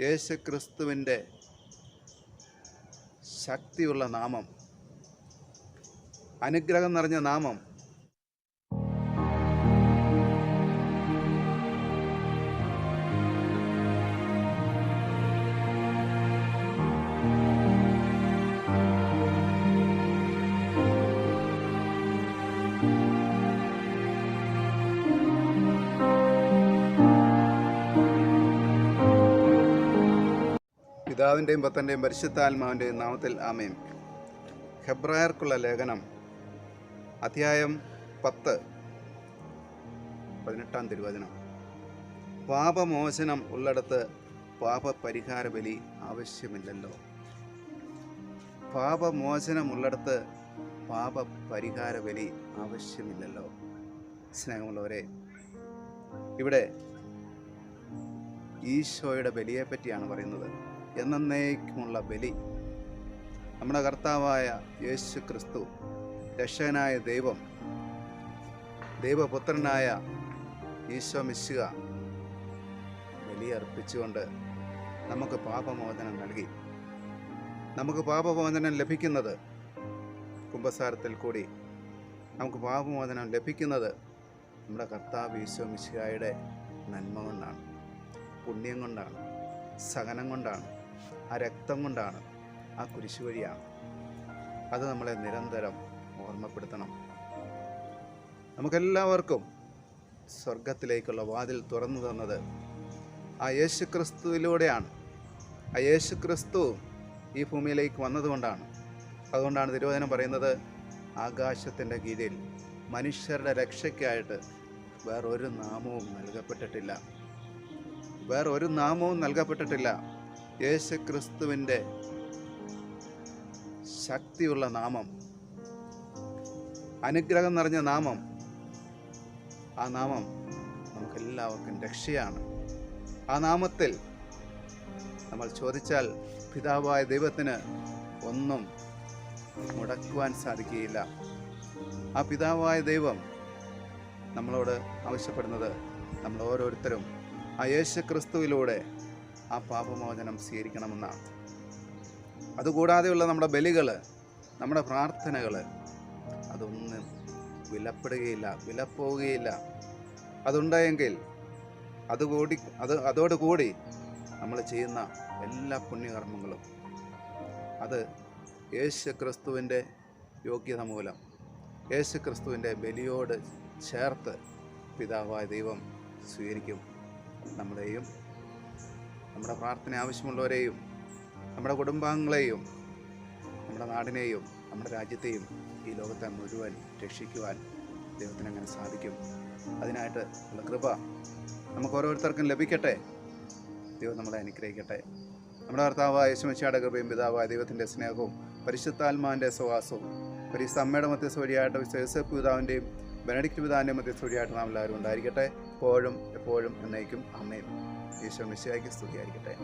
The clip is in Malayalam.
യേശു ക്രിസ്തുവിന്റെ ശക്തിയുള്ള നാമം അനുഗ്രഹം നിറഞ്ഞ നാമം പിതാവിന്റെയും പത്തന്റെയും പരിശുദ്ധാത്മാവിന്റെയും നാമത്തിൽ ആമേൻ. ഹെബ്രായർക്കുള്ള ലേഖനം അധ്യായം പത്ത് പതിനെട്ടാം തിരുവചനം. പാപമോചനം ഉള്ളിടത്ത് പാപപരിഹാര ബലി ആവശ്യമില്ലല്ലോ. പാപമോചനം ഉള്ളിടത്ത് പാപപരിഹാര ബലി ആവശ്യമില്ലല്ലോ. സ്നേഹമുള്ളവരെ ഇവിടെ ഈശോയുടെ ബലിയെപ്പറ്റിയാണ് പറയുന്നത്. എന്നേക്കുമുള്ള ബലി. നമ്മുടെ കർത്താവായ യേശു ക്രിസ്തു രക്ഷകനായ ദൈവം ദൈവപുത്രനായ ഈശോ മിശുക ബലിയർപ്പിച്ചുകൊണ്ട് നമുക്ക് പാപമോചനം നൽകി. നമുക്ക് പാപമോചനം ലഭിക്കുന്നത് കുംഭസാരത്തിൽ കൂടി. നമുക്ക് പാപമോചനം ലഭിക്കുന്നത് നമ്മുടെ കർത്താവ് ഈശോ മിശിഹായുടെ നന്മ കൊണ്ടാണ് പുണ്യം കൊണ്ടാണ് സഹനം കൊണ്ടാണ്. ആ രക്തം കൊണ്ടാണ് ആ കുരിശ് വഴിയാണ്. അത് നമ്മളെ നിരന്തരം ഓർമ്മപ്പെടുത്തണം. നമുക്കെല്ലാവർക്കും സ്വർഗത്തിലേക്കുള്ള വാതിൽ തുറന്നു തന്നത് ആ യേശു ക്രിസ്തുവിലൂടെയാണ് ആ യേശു ക്രിസ്തു ഈ ഭൂമിയിലേക്ക് വന്നതുകൊണ്ടാണ്. അതുകൊണ്ടാണ് തിരുവചനം പറയുന്നത് ആകാശത്തിന്റെ കീഴിൽ മനുഷ്യരുടെ രക്ഷയ്ക്കായിട്ട് വേറൊരു നാമവും നൽകപ്പെട്ടിട്ടില്ല. വേറൊരു നാമവും നൽകപ്പെട്ടിട്ടില്ല. യേശു ക്രിസ്തുവിന്റെ ശക്തിയുള്ള നാമം അനുഗ്രഹം നിറഞ്ഞ നാമം ആ നാമം നമുക്കെല്ലാവർക്കും രക്ഷയാണ്. ആ നാമത്തിൽ നമ്മൾ ചോദിച്ചാൽ പിതാവായ ദൈവത്തിന് ഒന്നും മുടക്കുവാൻ സാധിക്കുകയില്ല. ആ പിതാവായ ദൈവം നമ്മളോട് ആവശ്യപ്പെടുന്നത് നമ്മൾ ഓരോരുത്തരും ആ യേശു ക്രിസ്തുവിലൂടെ ആ പാപമോചനം സ്വീകരിക്കണമെന്നാണ് അതുകൂടാതെയുള്ള നമ്മുടെ ബലികൾ നമ്മുടെ പ്രാർത്ഥനകൾ അതൊന്നും വിലപ്പെടുകയില്ല വിലപ്പോവുകയില്ല. അതുണ്ടായെങ്കിൽ അതുകൂടി അത് അതോടുകൂടി നമ്മൾ ചെയ്യുന്ന എല്ലാ പുണ്യകർമ്മങ്ങളും അത് യേശു ക്രിസ്തുവിന്റെ യോഗ്യത മൂലം യേശു ക്രിസ്തുവിന്റെ ബലിയോട് ചേർത്ത് പിതാവായ ദൈവം സ്വീകരിക്കും നമ്മളെയും നമ്മുടെ പ്രാർത്ഥന ആവശ്യമുള്ളവരെയും നമ്മുടെ കുടുംബാംഗങ്ങളെയും നമ്മുടെ നാടിനെയും നമ്മുടെ രാജ്യത്തെയും ഈ ലോകത്തെ മുഴുവൻ രക്ഷിക്കുവാൻ ദൈവത്തിന് അങ്ങനെ സാധിക്കും. അതിനായിട്ട് ഉള്ള കൃപ നമുക്ക് ഓരോരുത്തർക്കും ലഭിക്കട്ടെ. ദൈവം നമ്മളെ അനുഗ്രഹിക്കട്ടെ. നമ്മുടെ ഭർത്താവായ യേശുമച്ചിയുടെ കൃപയും പിതാവായ ദൈവത്തിന്റെ സ്നേഹവും പരിശുദ്ധാത്മാവിന്റെ സവാസവും പരിശുദ്ധ അമ്മയുടെ മധ്യസ്ഥ വഴിയായിട്ട് യോസഫ് പിതാവിന്റെയും ബെനഡിക്റ്റ് പിതാവിന്റെയും മധ്യസ്ഥ വഴിയായിട്ട് നാം എല്ലാവരും ഉണ്ടായിരിക്കട്ടെ. എപ്പോഴും എപ്പോഴും എന്നേക്കും. അമ്മയും ഈശോ മിശിയായിക്ക് സ്തുതിയായിരിക്കട്ടെ